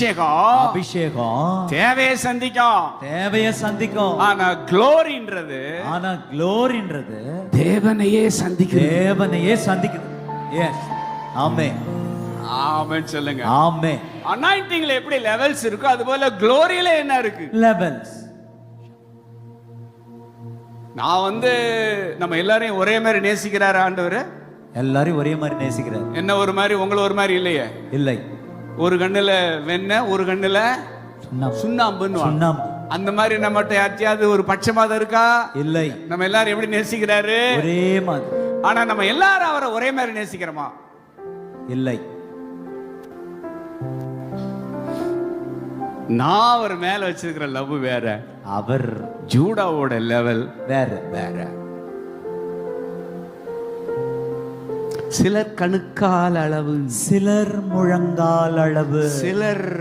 அபிஷேகம். அபிஷேகம். தேவையை சந்திக்கும். தேவைய சந்திக்கும். ஆனா குளோரின்றது ஆனா க்ளோரின்றது தேவனையே சந்திக்குது தேவனையே சந்திக்குது எஸ் ஆமே ஆமென் சொல்லுங்க. ஆமே அனாயிண்டிங்ல எப்படி லெவல்ஸ் இருக்கோ அது போல குளோரியில என்ன இருக்கு? லெவல்ஸ் நான் வந்து நம்ம எல்லாரையும் ஒரே மாதிரி நேசிக்கிறாரு ஆண்டவர்? எல்லாரையும் ஒரே மாதிரி நேசிக்கிறார். என்ன ஒரு மாதிரி உங்களை ஒரு மாதிரி இல்லையே? இல்லை. ஒரு கண்ணுல வெண்ணெய் ஒரு கண்ணுல சுண்ணாம்பு. சுண்ணாம்புன்னு சுண்ணாம்பு. அந்த மாதிரி நம்மகிட்ட யார்ட்டையாவது ஒரு பட்சமாதம் இருக்கா? இல்லை. நம்ம எல்லாரும் எப்படி நேசிக்கிறாரு? ஒரே மாதிரி. ஆனா நம்ம எல்லாரும் அவரை ஒரே மாதிரி நேசிக்கிறோமா? இல்லை. நான் அவர் மேல வச்சிருக்கிற லவ் வேற. அவர். ஜூடாவோட லெவல் வேற. வேற. சிலர் கணுக்கால் அளவு. சிலர் முழங்கால் அளவு. சிலர்